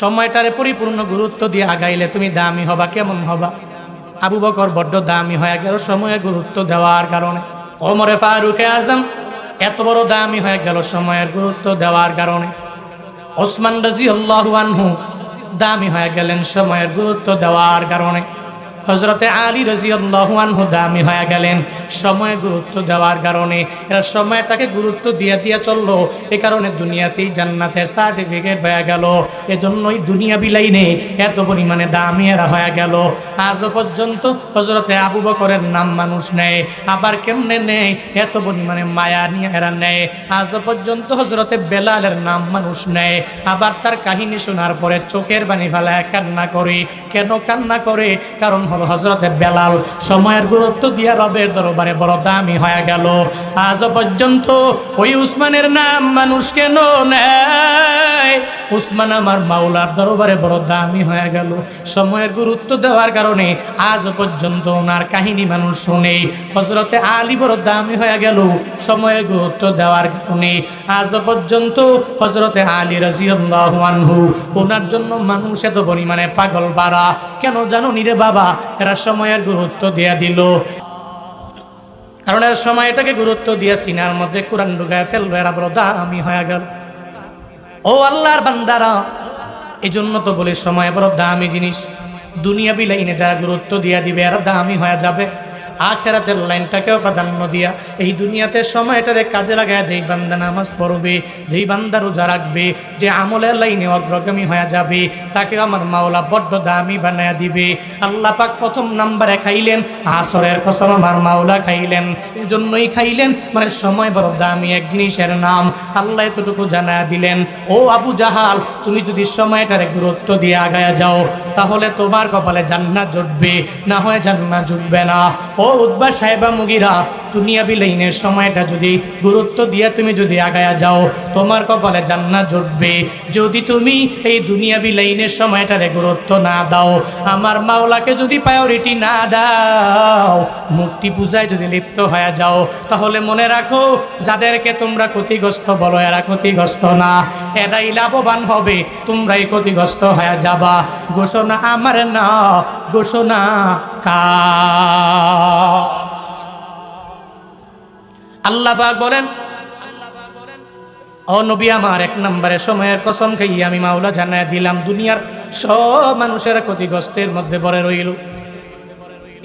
সময়টারে পরিপূর্ণ গুরুত্ব দিয়ে আগাইলে তুমি দামি হবা, কেমন হবা? আবু বকর বড্ড দামি হয়ে গেল সময়ে গুরুত্ব দেওয়ার কারণে। ওমরে ফারুকে আজম এত বড় দামি হয়ে গেল সময়ের গুরুত্ব দেওয়ার কারণে। ওসমান রাজি আল্লাহ দামি হয়ে গেলেন সময়ের গুরুত্ব দেওয়ার কারণে। হজরতে আলী রাজি আল্লাহ আনহু দামি হয়ে গেলেন। সময় গুরুত্ব দেওয়ার কারণে এরা সময়টাকে গুরুত্ব দিয়ে দিয়ে চলল। এ কারণে দুনিয়াতেই জান্নাতের সার্টিফিকেট হয়ে গেল। এজন্যই দুনিয়া বিলাইনে এত পরিমাণে দামি এরা হয়ে গেল। আজও পর্যন্ত হজরতে আবু বকরের নাম মানুষ নেয় আবার কেমনে নেয় এত পরিমাণে মায়া নিয়ে এরা নেয় আজও পর্যন্ত হজরতে বেলালের নাম মানুষ নেয় আবার তার কাহিনী শোনার পরে চোখের বাণী ফেলায় কান্না করে। কেন কান্না করে? কারণ হলো হজরতে বেলাল। সময়ের গুরুত্ব দিয়া রবের দরবারে বড় দামি হয়ে গেল। আজ পর্যন্ত ওই উসমানের নাম মানুষ কেন নেয়? উসমান আমার মাওলার দরবারে বড় দামি হয়ে গেল। সময়ের গুরুত্ব দেওয়ার কারণে আজ পর্যন্ত ওনার কাহিনী মানুষ শুনে হজরতে আলী বড় দামি হয়ে গেল। সময়ের গুরুত্ব দেওয়ার কারণে আজ পর্যন্ত হজরতে আলী রাজিয়াল্লাহ আনহু, ওনার জন্য মানুষ এত পরিমাণে পাগল পারা কেন জানো নি রে বাবা? এরা সময়ের গুরুত্ব দেয়া দিল। কারণ এর সময় এটাকে গুরুত্ব দিয়ে সিনার মধ্যে কোরআন ঢুকায় ফেলবে, এরা বড় দামি হয়ে গেল। ও আল্লাহর বান্দারা এই জন্য তো বলে সময় বড় দামি জিনিস। দুনিয়া বিলাইনে যারা গুরুত্ব দিয়া দিবে আর দামি হয়ে যাবে। আখেরাতের লাইনটাকেও প্রাধান্য দিয়া এই দুনিয়াতে সময়টারে কাজে লাগায় যেই বান্দা নামাজ পড়বে, যেই বান্দা রোজা রাখবে, যে আমলের লাইনে অগ্রগামী হয়ে যাবে তাকে আমার মাওলা বড্ড দামি বানায় দিবে। আল্লাহ পাক প্রথম নাম্বারে খাইলেন, আসরের কসম আমার মাওলা খাইলেন। এই জন্যই খাইলেন মানে সময় বড় দামি, এক জিনিসের নাম আল্লাহ এতটুকু জানা দিলেন, ও আবু জাহাল, তুমি যদি সময়টারে গুরুত্ব দিয়ে আগায়া যাও, তাহলে তোমার কপালে জান্নাত জুটবে, না হয় জান্নাত জুটবে না। ও উদ্বা সাহেবা মুগিরা দুনিয়া বিলাইনের সময়টা যদি গুরুত্ব দিয়ে তুমি যদি আগায়া যাও, তোমার কপালে জান্নাত জুটবে। যদি তুমি এই দুনিয়া বিলাইনের সময়টারে গুরুত্ব না দাও, আমার মাওলাকে যদি প্রায়োরিটি না দাও, মূর্তি পূজায় যদি লিপ্ত হয়ে যাও, তাহলে মনে রাখো, যাদেরকে তোমরা ক্ষতিগ্রস্ত বলো, এরা ক্ষতিগ্রস্ত না। এরাই লাভবান হবে, তোমরাই ক্ষতিগ্রস্ত হয়ে যাবা। ঘোষণা আমার না, ঘোষণা কা আল্লাহ পাক বলেন, ও নবী আমার, এক নম্বরে সময়ের কসম খাইয়ে আমি মাওলা জানায় দিলাম, দুনিয়ার সব মানুষেরা ক্ষতিগ্রস্তের মধ্যে পড়ে রইল।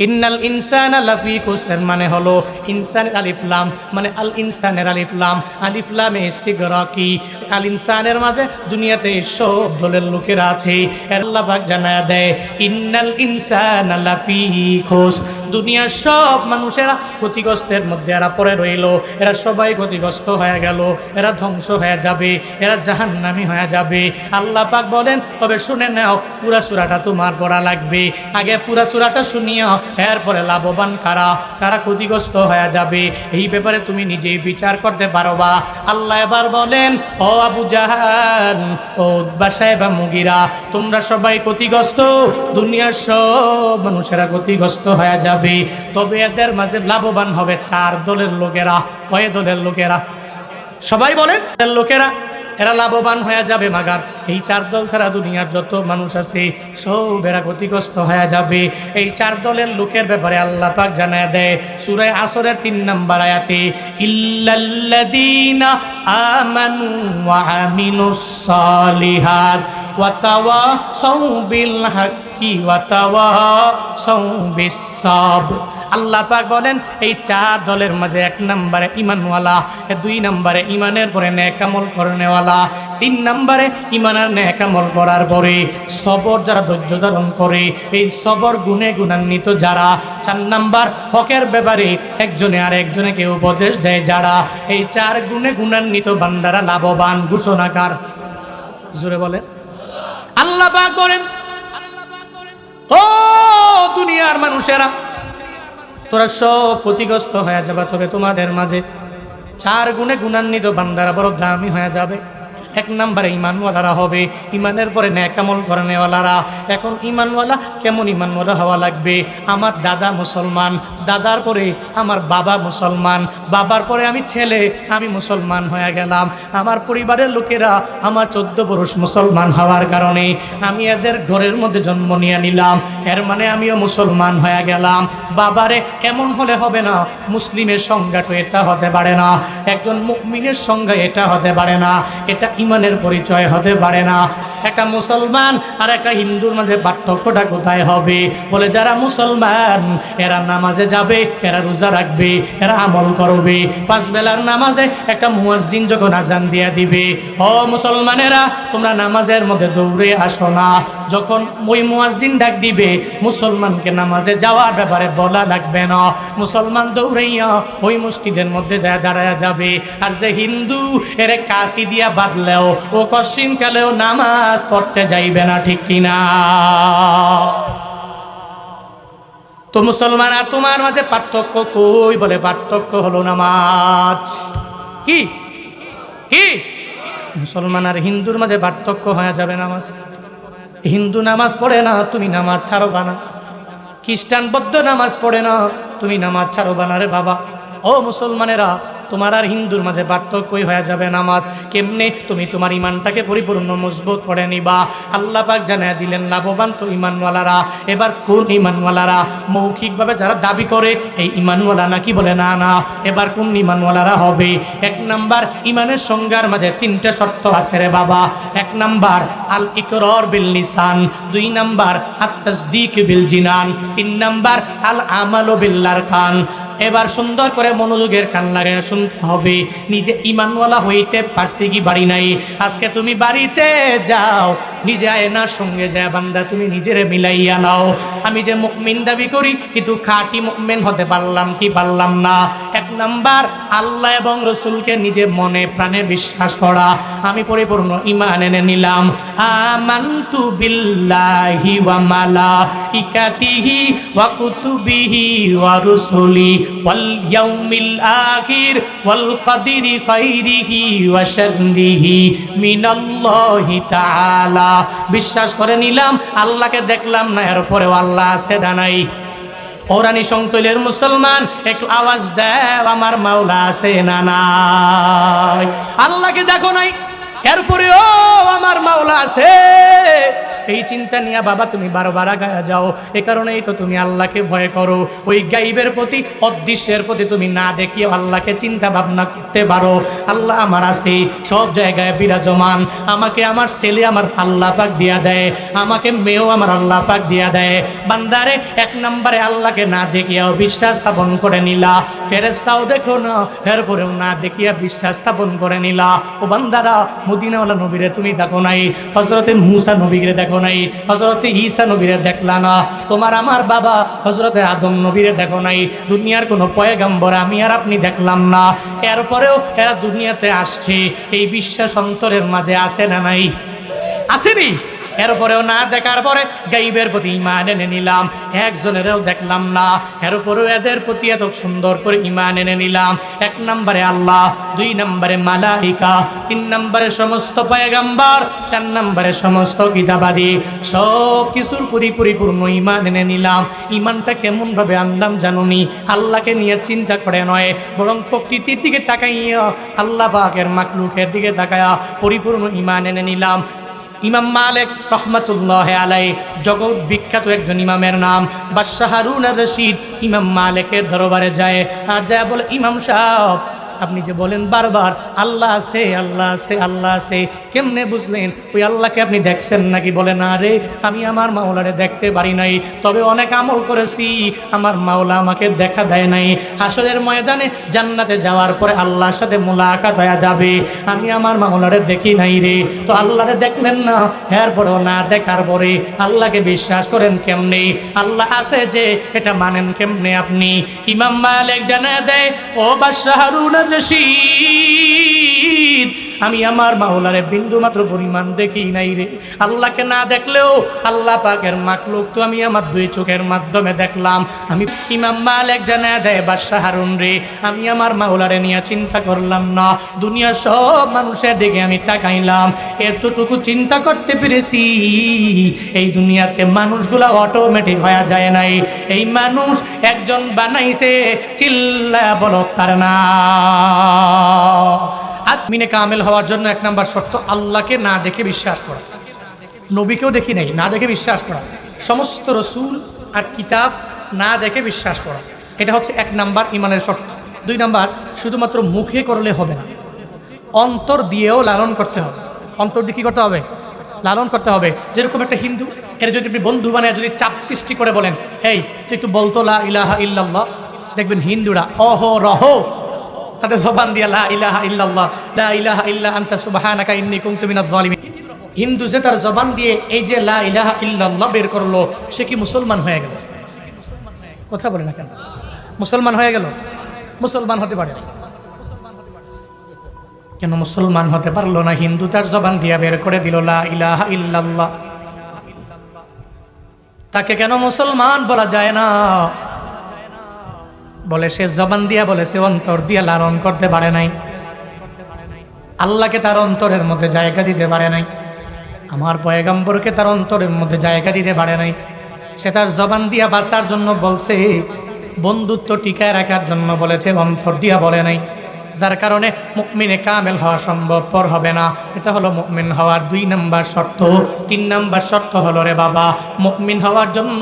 ইন্নাল ইনসান লাফি কুসের মানে হলো, ইনসানের আলিফলাম মানে আল ইনসানের আলিফলাম আলিফলামে ইস্তিগরাকি, আল ইনসানের মাঝে দুনিয়াতে সব দলের লোকেরা আছে। আল্লাহ পাক জানায় দেয়, ইন্নাল ইনসান লাফি খুস দুনিয়ার সব মানুষেরা ক্ষতিগ্রস্তের মধ্যে এরা পড়ে রইল। এরা সবাই ক্ষতিগ্রস্ত হয়ে গেল। এরা ধ্বংস হয়ে যাবে। এরা জাহান্নামি হয়ে যাবে। আল্লাহ পাক বলেন, তবে শুনে নাও, পুরা সুরাটা তোমার পড়া লাগবে। আগে পুরা সুরাটা শুনিও, এরপরে লাভবান কারা? কারা ক্ষতিগ্রস্ত হয়ে যাবে? এই ব্যাপারে তুমি নিজেই বিচার করতে পারবা আল্লাহ এবার বলেন, ও আবু জাহান ও বাসায় বা মুগিরা, তোমরা সবাই ক্ষতিগ্রস্ত। দুনিয়ার সব মানুষেরা ক্ষতিগ্রস্ত হয়ে যাবে। তবে এদের মাঝে লাভবান হবে চার দলের লোকেরা। কয় দলের লোকেরা? সবাই বলেন। লোকেরা এরা লাভবান হয়ে যাবে, মাগার। এই চার দল ছাড়া দুনিয়ার যত মানুষ আছে, সব এরা ক্ষতিগ্রস্ত হয়ে যাবে। এই চার দলের লোকের ব্যাপারে আল্লাহ পাক জানায় দেয় সুরায় আসরের তিন নাম্বার আয়াতে, ইল্লাল্লাযীনা আমানু ওয়া আমিলুস সালিহাত ওয়া তাওয়াসাউ বিল হাক্কি ওয়া তাওয়াসাউ বিস সাবর। আল্লাহ পাক বলেন, এই চার দলের মাঝে এক নম্বরে ইমানওয়ালা দুই নম্বরে ইমানের পরে ন্যাকামল করনেওয়ালা, তিন নম্বরে ইমান আর ন্যাকামল করার পরে সবর যারা ধৈর্য ধারণ করে, এই সবর গুণে গুণান্বিত যারা, চার নাম্বার হকের ব্যাপারে একজনে আর একজনেকে উপদেশ দেয় যারা, এই চার গুণে গুণান্বিত বান্দারা লাভবান ঘোষণাকার। জোরে বলেন। আল্লাহ পাক বলেন, ও দুনিয়ার মানুষেরা তোরা সব ক্ষতিগ্রস্ত হয়ে যাবে, তবে তোমাদের মাঝে চার গুণে গুণান্বিত বান্দারা বড় দামি হয়ে যাবে। এক নম্বরে ইমানওয়ালারা হবে। ইমানের পরে ন্যাকামল করে নেওয়ালারা এখন ইমানওয়ালা কেমন ইমানওয়ালা হওয়া লাগবে? আমার দাদা মুসলমান, দাদার পরে আমার বাবা মুসলমান, বাবার পরে আমি ছেলে, আমি মুসলমান হয়ে গেলাম। আমার পরিবারের লোকেরা আমার চোদ্দ পুরুষ মুসলমান হওয়ার কারণে আমি এদের ঘরের মধ্যে জন্ম নিয়ে নিলাম। এর মানে আমিও মুসলমান হয়ে গেলাম। বাবারে এমন হলে হবে না, মুসলিমের সংজ্ঞা তো এটা হতে পারে না। একজন মুকমিনের সংজ্ঞা এটা হতে পারে না। এটা ইমানের পরিচয় হতে পারে না। একটা মুসলমান আর একটা হিন্দুর মাঝে পার্থক্যটা কোথায় হবে? বলে, যারা মুসলমান, এরা নামাজে যাবে, এরা রোজা রাখবে, এরা আমল করবে। পাঁচ বেলার নামাজে একটা মুয়াজ্জিন যখন আজান দিয়া দিবে, ও মুসলমানেরা, তোমরা নামাজের মধ্যে দৌড়ে আসো না। যখন ওই মুয়াজ্জিন ডাক দিবে, মুসলমানকে নামাজে যাওয়ার ব্যাপারে বলা লাগবে না। মুসলমান দৌড়াইয়া ওই মসজিদের মধ্যে যা দাঁড়ায় যাবে। আর যে হিন্দু, এর কাশি দিয়া বাদলেও ও কশিন কালেও নামাজ পড়তে যাইবে না, ঠিক কিনা? তো মুসলমান, আর তোমার মাঝে পার্থক্য কই বলে? পার্থক্য হলো নামাজ। কি? কি? মুসলমান আর হিন্দুর মাঝে পার্থক্য হয়ে যাবে নামাজ। হিন্দু নামাজ পড়ে না, তুমি নামাজ ছাড়বা না। খ্রিস্টান বৌদ্ধ নামাজ পড়ে না, তুমি নামাজ ছাড়বা না রে বাবা। ও মুসলমানেরা তোমার আর হিন্দুর মাঝে পার্থক্যই হয়ে যাবে নামাজ। কেমনে? তুমি তোমার ইমানটাকে পরিপূর্ণ মজবুত করে নিবা। আল্লাহ পাক জানিয়ে দিলেন, লাভবান তো ইমানওয়ালারা। এবার কোন ইমানওয়ালারা? মৌখিকভাবে যারা দাবি করে, এই ইমানওয়ালা নাকি বলে, না না, এবার কোন ইমানওয়ালারা হবে? এক নাম্বার, ইমানের সংজ্ঞার মাঝে তিনটা শর্ত আছে রে বাবা। এক নাম্বার আল ইকরর বিল লিসান দুই নাম্বার আত তাসদিক বিল জিনান তিন নাম্বার আল আমালু বিল আরকান এবার সুন্দর করে মনোযোগের কান লাগায় শুনতে হবে। নিজে ইমানওয়ালা হইতে পারছি কি বাড়ি নাই? আজকে তুমি বাড়িতে যাও, নিজে না সঙ্গে যায় বান্দা তুমি নিজের মিলাইয়া নাও। আমি যে মুকমিন দাবি করি, কিন্তু খাঁটি মুকমিন হতে পারলাম কি পারলাম না। নাম্বার, আল্লাহ এবং রসুলকে নিজে মনে প্রাণে বিশ্বাস করা। আমি পরিপূর্ণ ইমান এনে নিলাম। আমান্তু বিল্লাহি ওয়া মালাইকাতিহি ওয়া কুতুবিহি ওয়া রুসুলি ওয়াল ইয়াউমিল আখির ওয়াল কদরি খাইরিহি ওয়া শাররিহি মিনাল্লাহি তাআলা। বিশ্বাস করে নিলাম, আল্লাহকে দেখলাম না, এরপরেও আল্লাহ আছে ডানাই ওরানি সংকলের মুসলমান, একটু আওয়াজ দেও, আমার মাওলা আছে না আল্লাহকে দেখো নাই? এরপরে ও আমার মাওলা আছে। এই চিন্তা নিয়ে বাবা, তুমি বারবার আগায় যাও। এ কারণেই তো তুমি আল্লাহকে ভয় করো। ওই গাইবের প্রতি, অদৃশ্যের প্রতি তুমি না দেখিয়ে আল্লাহকে চিন্তা ভাবনা করতে পারো। আল্লাহ আমার আছে, সব জায়গায় বিরাজমান। আমাকে আমার ছেলে আমার আল্লাহ পাক দিয়া দেয়। আমাকে মেয়েও আমার আল্লাহ পাক দিয়া দেয়। বান্দারে, এক নম্বরে আল্লাহকে না দেখিয়াও বিশ্বাস স্থাপন করে নিলা। ফেরেস্তাও দেখো না, এরপরেও না দেখিয়া বিশ্বাস স্থাপন করে নিলা। ও বান্দারা, মদিনাওয়ালা নবীরে তুমি দেখো নাই। হজরতে মুসা নবীরে দেখো নাই। হজরতে ঈসা নবীরে দেখলা না। তোমার আমার বাবা হজরতে আদম নবীরে দেখো নাই। দুনিয়ার কোনো পয়গাম্বর আমি আর আপনি দেখলাম না। এরপরেও এরা দুনিয়াতে আসছে। এই বিশ্বাস অন্তরের মাঝে আসে না নাই? আসেনি? এরপরেও না দেখার পরে গাইবের প্রতি ইমান এনে নিলাম। একজনেরও দেখলাম না। এরপরেও এদের প্রতি এত সুন্দর করে ইমান এনে নিলাম। এক নম্বরে আল্লাহ, দুই নম্বরে মালাইকা, তিন নম্বরে সমস্ত পয়গাম্বার, চার নম্বরে সমস্ত কিতাবাদি সব কিছুর পুরি পরিপূর্ণ ইমান এনে নিলাম। ইমানটা কেমনভাবে আনলাম জানুনি? আল্লাহকে নিয়ে চিন্তা করে নয়। বরং প্রকৃতির দিকে তাকাইয়া আল্লাহ পাকের মাকলুকের দিকে তাকায়া পরিপূর্ণ ইমান এনে নিলাম। ইমাম মালেক রহমতুল্লাহ আলাই, জগৎ বিখ্যাত একজন ইমামের নাম বাদশাহারুন রশিদ ইমাম মালেকের দরবারে যায়। আর যায় বলে, ইমাম সাহেব আপনি যে বলেন বারবার, আল্লাহ আছে আল্লাহ আছে আল্লাহ আছে, কেমনে বুঝলেন? ওই আল্লাহকে আপনি দেখছেন নাকি? বলে, না রে, আমি আমার মাওলারে দেখতে পারি নাই, তবে অনেক আমল করেছি, আমার মাওলা আমাকে দেখা দেয় নাই। আসরের ময়দানে জান্নাতে যাওয়ার পরে আল্লাহর সাথে মোলাকাত হয়ে যাবে, আমি আমার মাওলারে দেখি নাই রে। তো আল্লাহরে দেখলেন না, এরপরেও না দেখার পরে আল্লাহকে বিশ্বাস করেন কেমনে? আল্লাহ আছে যে, এটা মানেন কেমনে আপনি? ইমাম মালিক জানা দেয়, ও বাদশাহ আর রশিদ আমি আমার মাওলারে বিন্দু মাত্র পরিমাণ দেখি নাই রে। আল্লাহকে না দেখলেও আল্লাহ পাকের মাকলুক তো আমি আমার দুই চোখের মাধ্যমে দেখলাম। আমি ইমাম মালিক জানা দেয়, বাদশাহ হারুন রে, আমি আমার মাওলারে নিয়ে চিন্তা করলাম না। দুনিয়ার সব মানুষের দিকে আমি তাকাইলাম। এতটুকু চিন্তা করতে পেরেছি, এই দুনিয়াতে মানুষগুলা অটোমেটিক হয়ে যায় নাই। এই মানুষ একজন বানাইছে, চিল্লা বলো তার না। আত্মিনে কামেল হওয়ার জন্য এক নাম্বার শর্ত, আল্লাহকে না দেখে বিশ্বাস করা। নবীকেও দেখি নাই, না দেখে বিশ্বাস করা। সমস্ত রসুল আর কিতাব না দেখে বিশ্বাস করা। এটা হচ্ছে এক নাম্বার ইমানের শর্ত। দুই নাম্বার, শুধুমাত্র মুখে করলে হবে না। অন্তর দিয়েও লালন করতে হবে। অন্তর দিয়ে কী করতে হবে? লালন করতে হবে। যেরকম একটা হিন্দু, এর যদি আপনি বন্ধু বানায় যদি চাপ সৃষ্টি করে বলেন এই তুই একটু বলতো লা ইলাহা ইল্লাল্লাহ? দেখবেন হিন্দুরা অহ রহ তাদের জবান দিয়া, লা ইলাহা ইল্লাল্লাহ, লা ইলাহা ইল্লা আনতা, সুবহানাকা ইন্নী কুনতু মিনাজ জালিমিন। হিন্দু যে তার জবান দিয়ে এই যে লা ইলাহা ইল্লাল্লাহ বের করল, সে কি মুসলমান হয়ে গেল? কথা বলে না কেন? মুসলমান হয়ে গেল? মুসলমান হতে পারে। কেন মুসলমান হতে পারল না? হিন্দু তার জবান দিয়া বের করে দিল, লা ইলাহা ইল্লাল্লাহ। তাকে কেন মুসলমান বলা যায় না? বলে, সে জবান দিয়া বলে, সে অন্তর দিয়া লালন করতে পারে নাই। আল্লাহকে তার অন্তরের মধ্যে জায়গা দিতে পারে নাই। আমার পয়গাম্বরকে তার অন্তরের মধ্যে জায়গা দিতে পারে নাই। সে তার জবান দিয়া বাঁচার জন্য বলছে, বন্ধুত্ব টিকায় রাখার জন্য বলেছে, অন্তর দিয়া বলে নাই। যার কারণে মুকমিনে কামেল হওয়া সম্ভবপর হবে না। এটা হলো মুকমিন হওয়ার দুই নাম্বার শর্ত। তিন নাম্বার শর্ত হলো, রে বাবা মুকমিন হওয়ার জন্য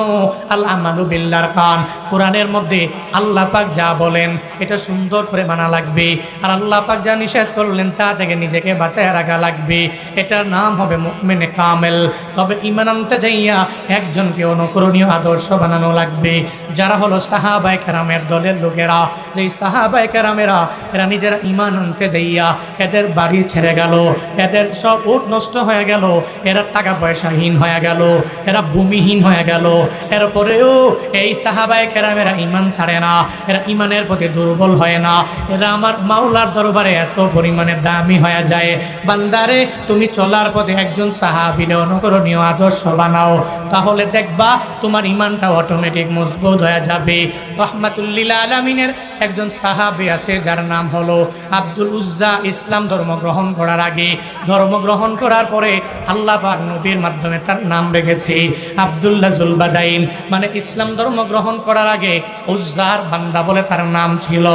আল্লাহ আমালু বিল্লার খান কোরআনের মধ্যে আল্লাহ পাক যা বলেন, এটা সুন্দর করে মানা লাগবে। আর আল্লাহ পাক যা নিষেধ করলেন, তা থেকে নিজেকে বাঁচায় রাখা লাগবে। এটার নাম হবে মুকমিনে কামেল। তবে ইমান আনতে যাইয়া একজনকে অনুকরণীয় আদর্শ বানানো লাগবে। যারা হলো সাহাবাই কেরামের দলের লোকেরা, যেই সাহাবাই কেরামেরা, এরা নিজেরা ইমান আনতে যাইয়া এদের বাড়ি ছেড়ে গেল। এদের সব উট নষ্ট হয়ে গেল। এরা টাকা পয়সাহীন হয়ে গেল। এরা ভূমিহীন হয়ে গেল। এরপরেও এই সাহাবাই কেরামেরা ইমান ছাড়ে না। এরা ইমানের প্রতি দুর্বল হয় না। এরা আমার মাওলার দরবারে এত পরিমাণে দামি হয়ে যায়। বান্দারে, তুমি চলার পথে একজন সাহাবিলে অনুকরণীয় আদর্শ বানাও। তাহলে দেখবা তোমার ইমানটা অটোমেটিক মজবুত হয়ে যাবে। রহমাতুল্লিল আলমিনের একজন সাহাবি আছে, যার নাম হলো আব্দুল উজ্জা ইসলাম। ধর্ম গ্রহণ করার আগে, ধর্ম গ্রহণ করার পরে আল্লাহ পাক নবীর মাধ্যমে তার নাম রেখেছে আবদুল্লাহ জুলবাদাইন। মানে ইসলাম ধর্ম গ্রহণ করার আগে উজ্জার বান্দা বলে তার নাম ছিল।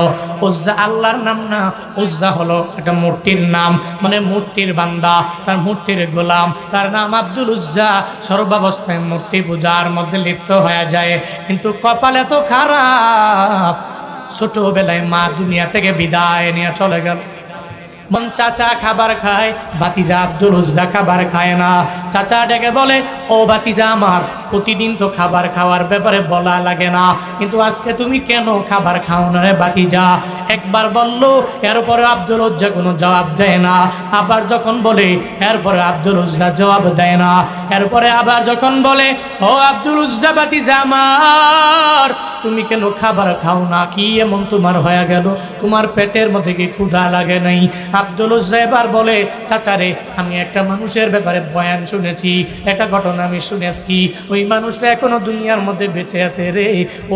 উজ্জা আল্লাহর নাম না, উজ্জা হলো একটা মূর্তির নাম। মানে মূর্তির বান্দা, তার মূর্তির গোলাম। তার নাম আব্দুল উজ্জা। সর্বাবস্থায় মূর্তি পূজার মধ্যে লিপ্ত হয়ে যায়। কিন্তু কপাল এত খারাপ ছোটবেলায় মা দুনিয়া থেকে বিদায় নিয়ে চলে গেল। মন চাচা খাবার খায়, বাতিজা আব্দুল উজ্জা খাবার খায় না। চাচা ডেকে বলে, ও বাতিজা আমার প্রতিদিন তো খাবার খাওয়ার ব্যাপারে বলা লাগে না। কিন্তু আজকে তুমি কেন খাবার খাও না রে বাকি যা একবার বলল, এরপরে আব্দুল উজ্জা কোনো জবাব দেয় না। আবার যখন বলে, এরপরে আব্দুল উজ্জা জবাব দেয় না। এরপরে আবার যখন বলে, ও আব্দুল উজ্জা বাতিজা আমার, তুমি কেন খাবার খাও না? কি এমন তোমার হয়ে গেল? তোমার পেটের মধ্যে কি ক্ষুধা লাগে নাই? আব্দুল উজ্জা এবার বলে, চাচারে, আমি একটা মানুষের ব্যাপারে বয়ান শুনেছি। একটা ঘটনা আমি শুনেছি। ওই মানুষটা এখনও দুনিয়ার মধ্যে বেঁচে আছে রে।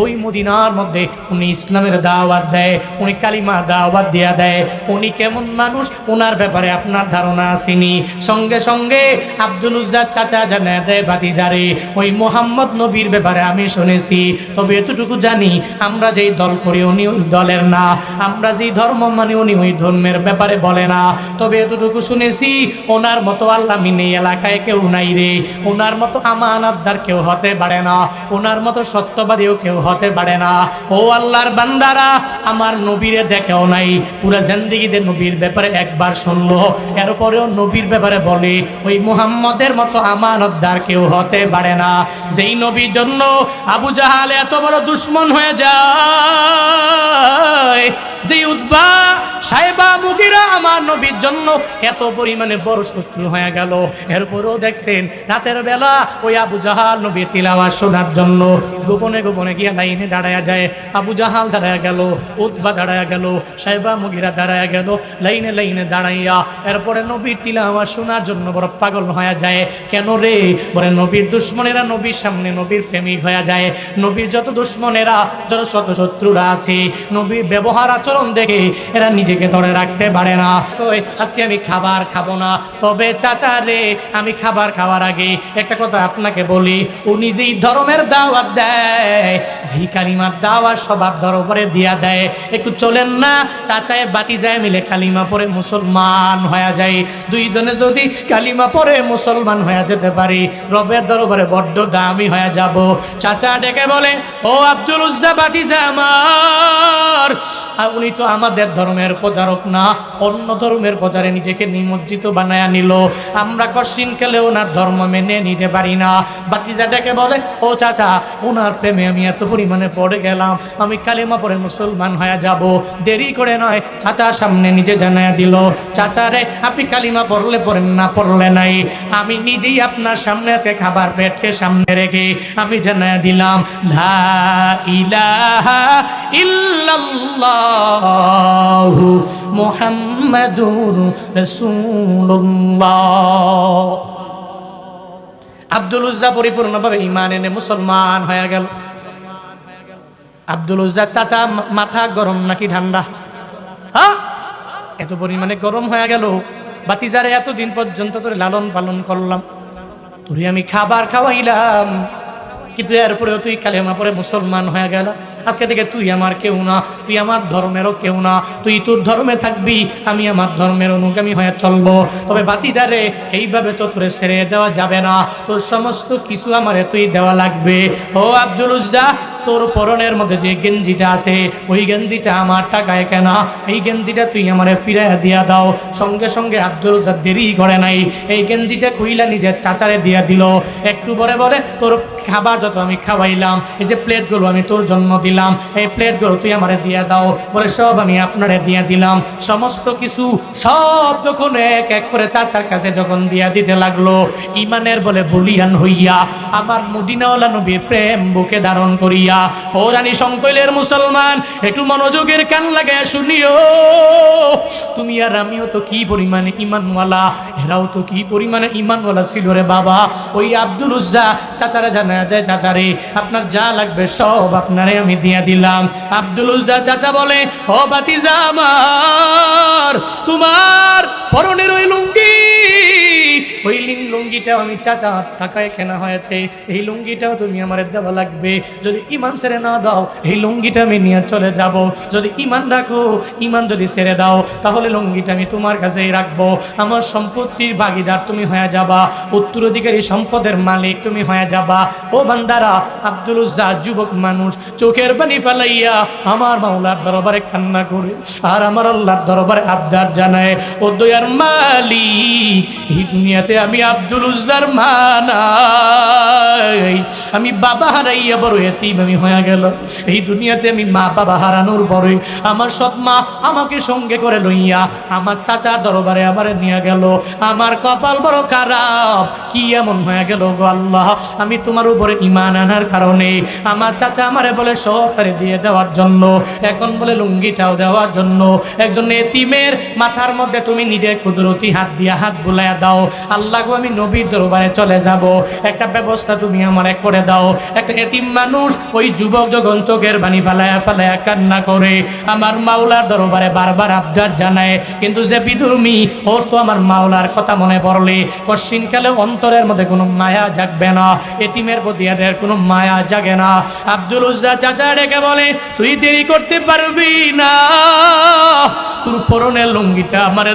ওই মদিনার মধ্যে উনি ইসলামের দাওয়াত দেয়, উনি কালিমা দাওয়াত দিয়া দেয়। উনি কেমন মানুষ ওনার ব্যাপারে আপনার ধারণা আসেনি। সঙ্গে সঙ্গে আব্দুল উজ্জার চাচা জানা দেয় বাতিজারে ওই মোহাম্মদ নবীর ব্যাপারে আমি শুনেছি। তবে এতটুকু জানি, আমরা যেই দল করি উনি ওই দলের না। আমরা যেই ধর্ম মানে উনি ওই ধর্মের ব্যাপারে বলে না। তবে এতটুকু শুনেছি, ওনার মতো আল্লাহ মিনে এলাকায় কেউ নাই রে। ওনার মতো আমানতদার কেউ হতে পারে না। ওনার মতো সত্যবাদীও কেউ হতে পারে না। ও আল্লাহর বান্দারা, আমার নবীরে দেখেও নাই। পুরা জিন্দিগিতে নবীর ব্যাপারে একবার শুনলো। এরপরেও নবীর ব্যাপারে বলে, ওই মুহাম্মদের মতো আমানতদার কেউ হতে পারে না। যেই নবীর জন্য আবু জাহাল এত বড় দুশ্মন হয়ে যায় যে উদ্বা সাহেবা মুগিরা আমার নবীর জন্য এত পরিমাণে বড় শত্রু হয়ে গেল। এরপরও দেখছেন, রাতের বেলা ওই আবু জাহাল নবীর তিলাওয়াত শোনার জন্য গোপনে গোপনে গিয়া লাইনে দাঁড়ায়া যায়। আবু জাহাল দাঁড়ায়া গেল উৎবা দাঁড়ায়া গেল, সাহেবা মুগিরা দাঁড়ায়া গেল, লাইনে লাইনে দাঁড়াইয়া এরপরে নবীর তিলাওয়াত শোনার জন্য বড় পাগল হয়ে যায়। কেন রে? বলে নবীর দুশ্মনেরা নবীর সামনে নবীর প্রেমিক হয়ে যায়। নবীর যত দুশ্মনেরা, যত শত শত্রুরা আছে, নবীর ব্যবহার আচরণ দেখে এরা নিজেকে ধরে রাখতে পারে না। আজকে আমি খাবার খাব না। তবে চাচা রে, আমি খাবার খাওয়ার আগে একটা কথা আপনাকে বলি। ও নিজেই ধর্মের দাওয়াত দেয়। যেই কালিমার দাওয়াত সবার দরবারে দিয়া দেয়। একটু চলেন না, চাচায় বাতি যায় মিলে কালিমা পরে মুসলমান হয়ে যায়। দুইজনে যদি কালিমা পরে মুসলমান হয়ে যেতে পারি, রবের দরবারে বড্ড দামি হয়ে যাব। চাচা ডেকে বলে, ও আব্দুল উজ্জা বাতিজা আমার। উনি তো আমাদের ধর্মের প্রচারক না, অন্য ধর্মের প্রচারে নিজেকে নিমজ্জিত বানায়া নিল। আমরা কশিন কালে ওনার ধর্ম মেনে নিতে পারি না। বাতিজা ডেকে বলে, ও চাচা ওনার প্রেমে আমি এত পরিমাণে পড়ে গেলাম, আমি কালিমা পরে মুসলমান হয়ে যাব। দেরি করে নয় চাচার সামনে নিজে জানায়া দিল চাচারে আপনি কালিমা পড়লে পড়েন না, পড়লে নাই। আমি নিজেই আপনার সামনে আজকে খাবার পেটকে সামনে রেখে, আমি জানায়া দিলাম, লা ইলাহা রাসূলুল্লাহ। আব্দুল উজ্জা পরিপূর্ণভাবে ইমান এনে মুসলমান হয়ে গেল। আব্দুল উজ্জা চাচা মাথা গরম নাকি ঠান্ডা? হ্যাঁ? এত পরিমাণে গরম হয়ে গেল। বাতিজারে এতদিন পর্যন্ত তোরে লালন পালন করলাম। তোরে আমি খাবার খাওয়াইলাম। কিন্তু এরপরেও তুই কালেমা পরে মুসলমান হয়ে গেল। আজকে থেকে তুই আমার কেউ না, তুই আমার ধর্মেরও কেউ না, তুই তোর ধর্মে থাকবি, আমি আমার ধর্মের অনুগামী হয়ে চলবো। তবে বাতি বাতিজারে এইভাবে তো তোরে সেরে দেওয়া যাবে না, তোর সমস্ত কিছু আমারে তুই দেওয়া লাগবে। ও আব্দুল উজ্জা তোর পরনের মধ্যে যে গেঞ্জিটা আছে, ওই গেঞ্জিটা আমার টাকায় কেনা। এই গেঞ্জিটা তুই আমারে ফিরাইয়া দিয়া দাও। সঙ্গে সঙ্গে আব্দুল উজ্জা দেরি করে নাই। এই গেঞ্জিটা খুইলা নিজের চাচারে দিয়া দিল। একটু পরে পরে তোর খাবার যত আমি খাওয়াইলাম, এই যে প্লেটগুলো আমি তোর জন্য দিলাম, এই প্লেটগুলো তুই আমারে দিয়া দাও। বলে, সব আমি আপনারে দিয়া দিলাম। সমস্ত কিছু সব যখন এক এক করে চাচার কাছে যখন দিয়া দিতে লাগল, ইমানের বলে বলিয়ান হইয়া আমার মদিনাওয়ালা নবীর প্রেম বুকে ধারণ করিয়া ও রানী সংকৈলের মুসলমান, একটু মনোযোগের কান লাগে শুনিও। তুমি আর আমিও তো কি পরিমাণে ইমানওয়ালা? এরাও তো কি পরিমাণে ইমানওয়ালা ছিল রে বাবা? ওই আব্দুল উজ্জা চাচারা জানা দেয়, চাচারে, আপনার যা লাগবে সব আপনারে আমি দিয়া দিলাম। আব্দুল উজ্জা চাচা বলে, ও বাতিজা আমার, তোমার পরনের ওই লুঙ্গি। ওই লুঙ্গিটাও আমি চাচা টাকায় কেনা হয়েছে। এই লুঙ্গিটাও তুমি আমার দেওয়া লাগবে। যদি ইমান ছেড়ে না দাও, এই লুঙ্গিটা আমি নিয়ে চলে যাব। যদি ইমান রাখো, ইমান যদি ছেড়ে দাও, তাহলে লুঙ্গিটা আমি তোমার কাছেই রাখব। আমার সম্পত্তির ভাগিদার তুমি হয়ে যাবা। উত্তরাধিকারী সম্পদের মালিক তুমি হয়ে যাবা। ও বান্দারা, আব্দুল উজ্জা যুবক মানুষ, চোখের পানি ফেলাইয়া আমার মাওলার দরবারে কান্না করে, আর আমার আল্লাহর দরবারে আবদার জানায়। ও দয়ার মালিক, এই দুনিয়াতে আমি আব্দুল উজ্জার মানাই আমি বাবা হারাইয়া বড় এতিম আমি হয়ে গেল। এই দুনিয়াতে আমি মা বাবা হারানোর পরে আমার সৎ মা আমাকে সঙ্গে করে লইয়া আমার চাচার দরবারে আমারে নিয়ে গেল। আমার কপাল বড় খারাপ, কি এমন হয়ে গেল গো আল্লাহ? আমি তোমার উপরে ইমান আনার কারণে আমার চাচা আমারে বলে সহকারে দিয়ে দেওয়ার জন্য, এখন বলে লুঙ্গিটাও দেওয়ার জন্য। একজন এতিমের মাথার মধ্যে তুমি নিজের কুদরতি হাত দিয়া হাত বুলাইয়া দাও। আল্লাহ গো, আমি নবীর দরবারে চলে যাব। একটা ব্যবস্থা তুমি আমারে করে দাও। একটা এতিম মানুষ ওই যুবক যখন চোখের বাণী ফালায়া ফালায়া কান্না করে, আমার মাওলার দরবারে বারবার আবদার জানায়। কিন্তু যে বিধর্মী ওর তো আমার মাওলার কথা মনে পড়লে কশ্চিনকালে অন্তরের মধ্যে কোনো মায়া জাগবে না। এতিমের প্রতি এদের কোনো মায়া জাগে না। আব্দুল উজ্জা চাচা ডেকে বলে, তুই দেরি করতে পারবি না। তোর পরনের লুঙ্গিটা আমার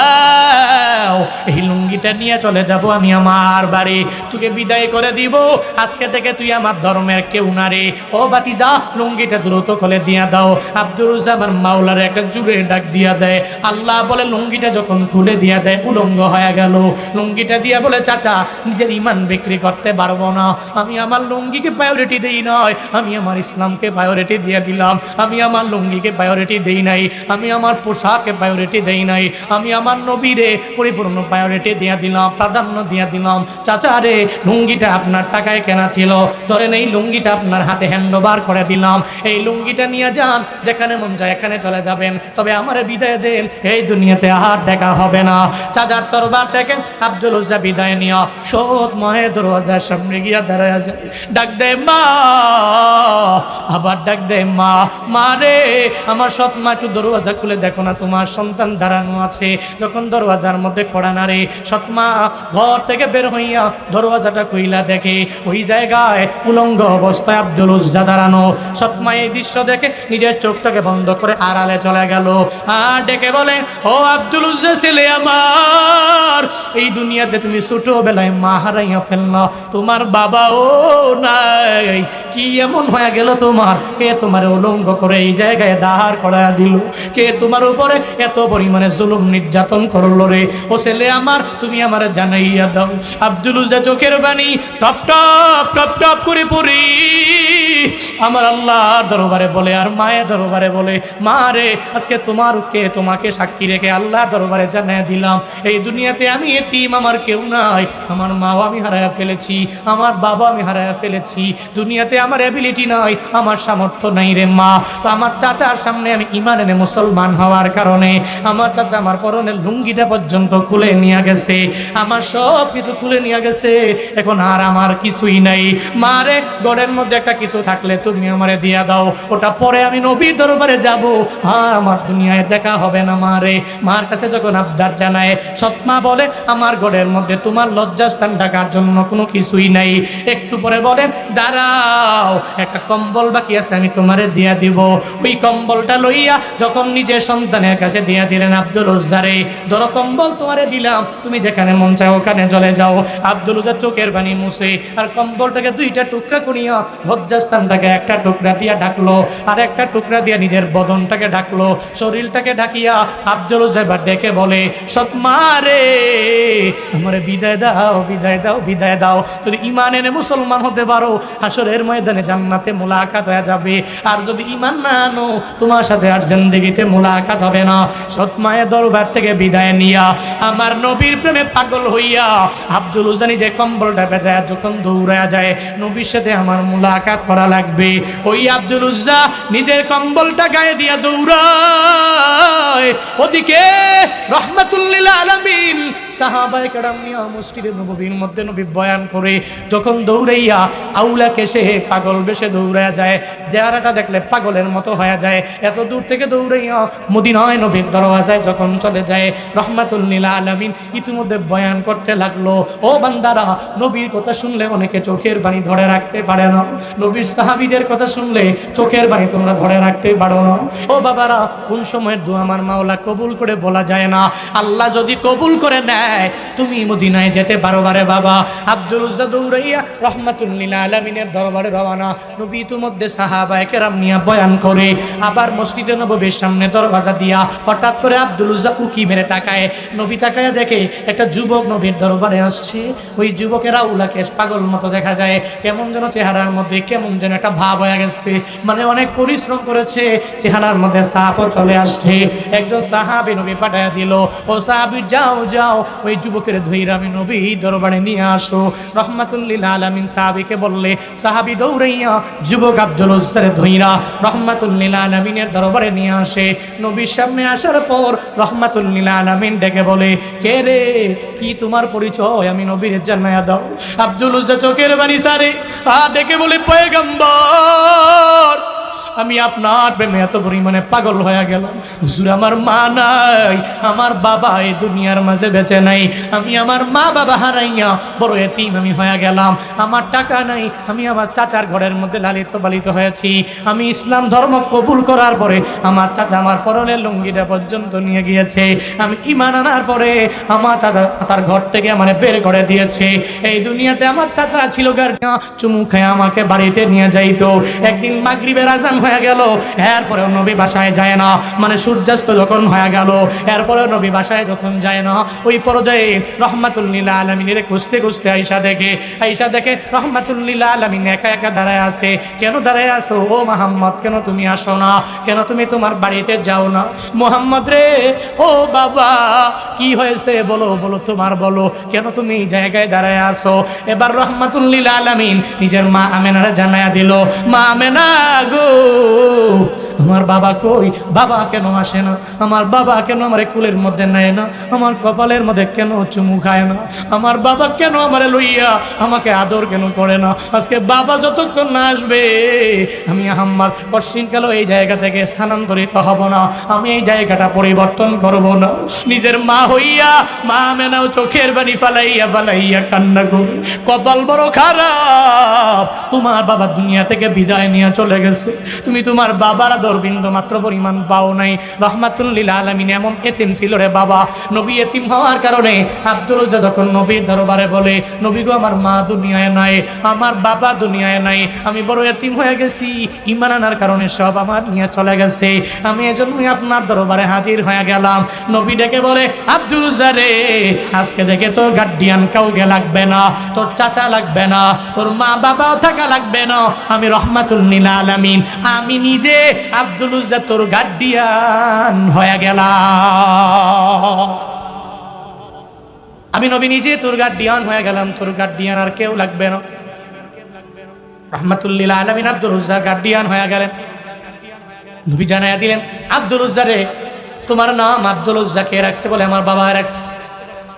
দাও এই লুঙ্গিটা নিয়ে চলে যাব আমি আমার বাড়ি। তোকে বিদায় করে দিব। আজকে থেকে তুই আমার ধর্মের কেউ না রে। ও বাতি যা, লুঙ্গিটা দ্রুত খুলে দিয়া দাও। আব্দুল আমার মাওলার একটা জুড়ে ডাক দিয়া দেয়। আল্লাহ বলে, লুঙ্গিটা যখন খুলে দিয়া দেয়, উলঙ্গ হয়ে গেল। লুঙ্গিটা দিয়া বলে, চাচা, নিজের ইমান বিক্রি করতে পারব না। আমি আমার লুঙ্গিকে প্রায়োরিটি দিই নয় আমি আমার ইসলামকে প্রায়োরিটি দিয়ে দিলাম। আমি আমার লুঙ্গিকে প্রায়োরিটি দেই নাই। আমি আমার পোশাকে প্রায়োরিটি দেই নাই। আমি আমার নবীরে পরিপূর্ণ প্রায়োরিটি দিয়ে দিলাম, প্রাধান্য দিয়ে দিলাম। চাচা রে লুঙ্গিটা আপনার টাকায় কেনা ছিল। ধরেন এই লুঙ্গিটা আপনার হাতে হ্যান্ড ওভার করে দিলাম। এই লুঙ্গিটা নিয়ে যান, যেখানে মন যায় এখানে চলে যাবেন। তবে আমার বিদায় দেন, এই দুনিয়াতে আর দেখা হবে না। চাচার তরবার থেকে আব্দুল উজ্জা বিদায় নিয়া সৎ মহে দরওয়াজার সামনে গিয়া দাঁড়ায় যায়। ডাক দে মা, আবার ডাক দে মা। মা রে, আমার সৎ মা, একটু দরওয়াজা খুলে দেখো না, তোমার সন্তান দাঁড়ানো আছে। যখন দরওয়াজার মধ্যে কড়া না রে সৎ মা ঘর থেকে বের হইয়া দরওয়াজাটা কইলা দেখে, ওই জায়গায় উলঙ্গ অবস্থায় আব্দুল উজ্জা দাঁড়ানো। সৎ মা এই দৃশ্য দেখে নিজের চোখটাকে বন্ধ করে আড়ালে চলে গেল। আর ডেকে বলে, ও আব্দুল উজ্জা ছেলে আমার, এই দুনিয়াতে তুমি ছোটবেলায় মা হারাইয়া ফেলল তোমার বাবাও নাই। কি এমন হয়ে গেল তোমার? কে তোমার উলঙ্গ করে এই জায়গায় দাহার করা দিল? কে তোমার উপরে এত পরিমাণে জুলুম নির্যাতন করল রে। ও ছেলে আমার, তুমি আমার জানাইয়া দাও। আব্দুল উজ্জা চোখের বাণী, টপ টপ টপ টপ করে পড়ি। আমার আল্লাহ দরবারে বলে আর মায়ের দরবারে বলে, মা রে, আজকে তোমার কে, তোমাকে সাক্ষী রেখে আল্লাহ দরবারে জানিয়ে দিলাম। এই দুনিয়াতে আমি এতিম, আমার কেউ নাই। আমার মাও আমি হারায়া ফেলেছি, আমার বাবা আমি হারায়া ফেলেছি। দুনিয়াতে আমার অ্যাবিলিটি নাই, আমার সামর্থ্য নাই রে মা। তো আমার চাচার সামনে আমি ইমান এনে মুসলমান হওয়ার কারণে, আমার চাচা আমার পরনের লুঙ্গিটা পর্যন্ত খুলে নিয়ে গেছে। আমার সব কিছু খুলে নিয়ে গেছে। এখন আর আমার কিছুই নাই। মারে গড়ের মধ্যে একটা কিছু থাকলে তুমি আমারে দিয়া দাও। ওটা পরে আমি নবীর দরবারে যাব। আর আমার দুনিয়ায় দেখা হবে না মারে মার কাছে যখন আবদার জানায়, সৎমা বলে, আমার গড়ের মধ্যে তোমার লজ্জাস্থান ঢাকার জন্য? কোনো কিছুই নাই। একটু পরে বলে, দাঁড়াও, একটা কম্বল বাকি আছে, আমি তোমারে দিয়া দিব। ওই কম্বলটা লইয়া যখন নিজের সন্তানের কাছে দিয়া দিলেন আব্দুল উজ্জারে ধরো কম্বল তোমারে দিলাম, তুমি যেখানে মন চাও ওখানে চলে যাও। আব্দুল উজ্জার চোখের বাণী মুছে, আর কম্বলটাকে দুইটা টুকরা করিয়া লজ্জাস্থানটাকে একটা টুকরা দিয়া ঢাকলো আর একটা টুকরা দিয়া নিজের বদনটাকে ঢাকলো শরীরটাকে ঢাকিয়া আব্দুল উজ্জাবার ডেকে বলে সৎমা রে, আমার বিদায় দাও বিদায় দাও বিদায় দাও। যদি ইমান এনে মুসলমান হতে পারো হাসরের ময়দানে জান্নাতে মোলাকাত হয়ে যাবে। আর যদি ইমান না আনো, তোমার সাথে আর জিন্দগিতে মোলাকাত হবে না। সৎমায়ের দরবার থেকে বিদায় নিয়া, আমার নবীর প্রেমে পাগল হইয়া আব্দুল উজানি যে কম্বলটা বেজায় যখন দৌড়ায় যায়, নবীর সাথে আমার মোলাকাত করা লাগবে। ওই আব্দুল উজ্জা নিজের কম্বলটা গায়ে দিয়া দৌড়ায়, ওদিকে রহমাতুল্লিল আলামিন সাহাবায়ে কেরাম নিয়া মসজিদে নববীর মধ্যে নবী বয়ান করে, যখন দৌড়াইয়া আউলাকে সে পাগল বেশে দৌড়ায়া যায়, চেহারাটা দেখলে পাগলের মতো হয়ে যায়। এত দূর থেকে দৌড়াইয়া মদিনায় নবীর দরওয়াজায় যখন চলে যায় রহমাতুল্লিল আলামিন ইতিমধ্যে বয়ান করতে লাগল। ও বান্দারা, নবীর কথা শুনলে অনেকে চোখের বাণী ধরে রাখতে পারে না। নবীর সাহাবীদের কথা শুনলে চোখের বাণী তোমরা ধরে রাখতে পারো না। ও বাবারা, কোন সময়ের দোয়া আমার মাওলা কবুল করে বলা যায় না। আল্লাহ যদি কবুল করে নেয়, তুমি মদিনায় যেতে পারো বারে বাবা। আব্দুল উজ্জা দৌড়াইয়া রহমাতুল্লিল আলমিনের দরবারে রওনা। নবী ইতিমধ্যে সাহাবায়ে কেরাম নিয়া বয়ান করে, আবার মসজিদে নববীর সামনে দরওয়াজা দিয়া হঠাৎ করে আব্দুল উজ্জা উকি মেরে তাকায়। নবী তাকায় দেখে একটা যুবক নবীর দরবারে আসছে। ওই যুবকেরা উলাকে পাগল মতো দেখা যায়। কেমন যেন চেহারার মধ্যে কেমন যেন একটা ভাব হয়ে গেছে। মানে অনেক পরিশ্রম করেছে। চেহারার মধ্যে সাপও চলে আসছে। একজন সাহাবি নবী পাঠাইয়া দিল, ও সাহাবি, যাও যাও। ওই যুবকের ধৈরা আমি নবী দরবারে নিয়ে আসো। রহমাতুল্লিল আলমিন সাহাবিকে বললে, সাহাবি, দৌড়াইয়া যুবক আব্দুল উজ্জারে ধৈরা রহমাতুল্লিল আলমিনের দরবারে নিয়ে আসে। নবীর সামনে আসার পর রহমাতুল্লিল আলমিন ডেকে বলে, কে রে? কি তোমার পরিচয়? আমি নবীর জানাইয়া দাও। আব্দুল চোখের বাণী সারে, আ, ডেকে বলে, পয়গম্বর আমি আপনার প্রেমে এত পরিমাণে পাগল হয়ে গেলাম। হুজুর, আমার মা নাই, আমার বাবা এই দুনিয়ার মাঝে বেঁচে নাই। আমি আমার মা বাবা হারাইয়া বড় এতিম আমি হয়ে গেলাম। আমার টাকা নাই, আমি আমার চাচার ঘরের মধ্যে লালিত পালিত হয়েছি। আমি ইসলাম ধর্ম কবুল করার পরে আমার চাচা আমার পরনের লুঙ্গিটা পর্যন্ত নিয়ে গিয়েছে। আমি ইমান আনার পরে আমার চাচা তার ঘর থেকে আমার বের করে দিয়েছে। এই দুনিয়াতে আমার চাচা ছিল গার চুমু খেয়ে আমাকে বাড়িতে নিয়ে যাইতো। একদিন মাগরিবের আজান হয়ে গেল। এরপরে নবী বাসায় যায় না। মানে সূর্যাস্ত যখন হয়ে গেল এরপরে নবী বাসায় যখন যায় না, ওই পর্যায়ে রহমাতুল্লিল্লা আলমিনের খুঁজতে খুঁজতে আইসা দেখে আইসা দেখে রহমাতুল্লিল্লা আলমিন একা একা দাঁড়ায় আছে। কেন দাঁড়ায় আসো ও মোহাম্মদ, কেন তুমি আসো না? কেন তুমি তোমার বাড়িতে যাও না? মোহাম্মদ রে, ও বাবা, কি হয়েছে? বলো বলো তোমার, বলো, কেন তুমি জায়গায় দাঁড়ায় আসো এবার রহমাতুল্লিল আলামিন নিজের মা আমেনারে জানায়া দিল, মা আমেনা গো আমার বাবা কই? বাবা কেন আসে না? আমার বাবা কেন আমার কুলের মধ্যে নেয় না? আমার কপালের মধ্যে কেন চুমু খায় না? আমার বাবা কেন আমারে লইয়া আমাকে আদর কেন করে না? আজকে বাবা যতক্ষণ না আসবে, আমি আহম্মদ পশ্চিমকালও এই জায়গা থেকে স্থানান্তরিত হব না। আমি এই জায়গাটা পরিবর্তন করব না। নিজের মা হইয়া, মা মেনাও চোখের বাড়ি ফালাইয়া ফালাইয়া কান্না করি। কপাল বড় খারাপ। তোমার বাবা দুনিয়া থেকে বিদায় নিয়ে চলে গেছে। তুমি তোমার বাবার আদর বিন্দু মাত্র পরিমাণ পাও নাই। রহমাতুল্লিল আলমিন এমন এতিম ছিল রে বাবা। নবী এতিম হওয়ার কারণে আব্দুল যখন নবীর দরবারে বলে, নবী গো, আমার মা দুনিয়ায় নাই, আমার বাবা দুনিয়ায় নাই। আমি বড় এতিম হয়ে গেছি। ইমান আনার কারণে সব আমার নিয়ে চলে গেছে। আমি এজন্যই আপনার দরবারে হাজির হয়ে গেলাম। নবী ডেকে বলে, আব্দুল রে আজকে দেখে তোর গার্ডিয়ান কাউকে লাগবে না, তোর চাচা লাগবে না, তোর মা বাবাও থাকা লাগবে না। আমি রহমাতুল্লিল আলামিন আমি নিজে আব্দুল তোর গার্ডিয়ান হয়ে গেলাম। আমি নবী নিজে তোর গার্ডিয়ান হয়ে গেলাম, তোর গার্ডিয়ান আর কেউ লাগবে না। রহমাতুল্লিল আলমিন আব্দুল উজ্জার গার্ডিয়ান হয়ে গেলেন। নবী জানাইয়া দিলেন, আব্দুল উজ্জারে তোমার নাম আব্দুল উজ্জা কে রাখছে বলে আমার বাবা রাখছে?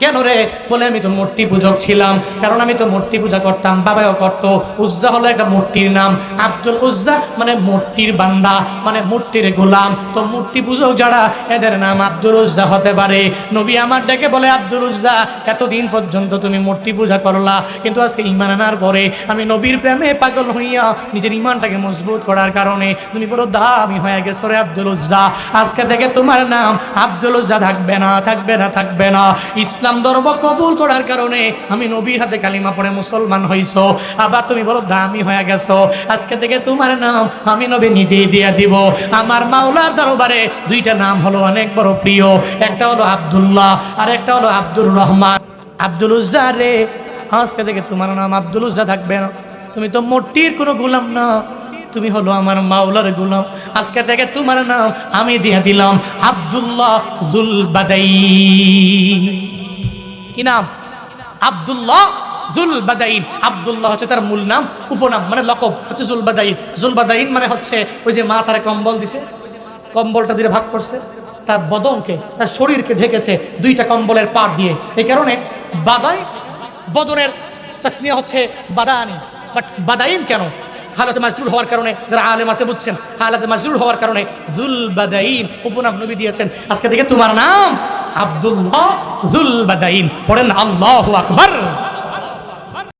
কেন রে? বলে আমি তো মূর্তি পূজক ছিলাম। কারণ আমি তো মূর্তি পূজা করতাম বাবাও করতো। উজ্জা হলো একটা মূর্তির নাম। আব্দুল উজ্জা মানে মূর্তির বান্দা মানে মূর্তির গোলাম। তো মূর্তি পূজক যারা, এদের নাম আব্দুল উজ্জা হতে পারে। নবী আমার ডেকে বলে, আব্দুল উজ্জা, এতদিন পর্যন্ত তুমি মূর্তি পূজা করলা। কিন্তু আজকে ইমান আনার পরে আমি নবীর প্রেমে পাগল হইয়া নিজের ইমানটাকে মজবুত করার কারণে তুমি বড় দামি হয়ে গেছো রে আব্দুল উজ্জা। আজকে থেকে তোমার নাম আব্দুল উজ্জা থাকবে না থাকবে না থাকবে না। ইসলাম ধর্ম কবুল করার কারণে আমি নবীর হাতে কালিমা পড়ে মুসলমান হইছ। আবার তুমি বলো, দামি হয়ে গেছো। আজকে থেকে তোমার নাম আমি নবী নিজেই দিয়ে দিব। আমার মাওলার দরবারে দুইটা নাম হলো অনেক বড় প্রিয়। একটা হলো আব্দুল্লাহ, আর একটা হলো আব্দুর রহমান। আব্দুল উজ্জা রে, আজকে থেকে তোমার নাম আব্দুল উজ্জা থাকবে না। তুমি তো মূর্তির কোনো গোলাম না। তুমি হলো আমার মাওলার গোলাম। আজকে থেকে তোমার নাম আমি দিয়ে দিলাম, আব্দুল্লাহ জুল বাদাই কি নাম? আব্দুল্লাহ জুল বাদাইন আব্দুল্লাহ হচ্ছে তার মূল নাম, উপনাম মানে লকব, হচ্ছে জুল বাদাইন জুল বাদাইন মানে হচ্ছে ওই যে মা তার কম্বল দিছে, কম্বলটা দিয়ে ভাগ করছে, তার বদনকে, তার শরীরকে ঢেকেছে দুইটা কম্বলের পার দিয়ে। এই কারণে বাদাই, বদনের তাসনিয়া হচ্ছে বাদানি। বাট বাদাইন কেন? হালাতে মাজরুর হওয়ার কারণে, যারা আলেম আছে বুঝছেন, হালাতে মাজরুর হওয়ার কারণে জুল বাদাইন উপনাম নবী দিয়েছেন। আজকে থেকে তোমার নাম আব্দুল্লাহ জুল বাদাইন পড়েন আল্লাহ আকবার।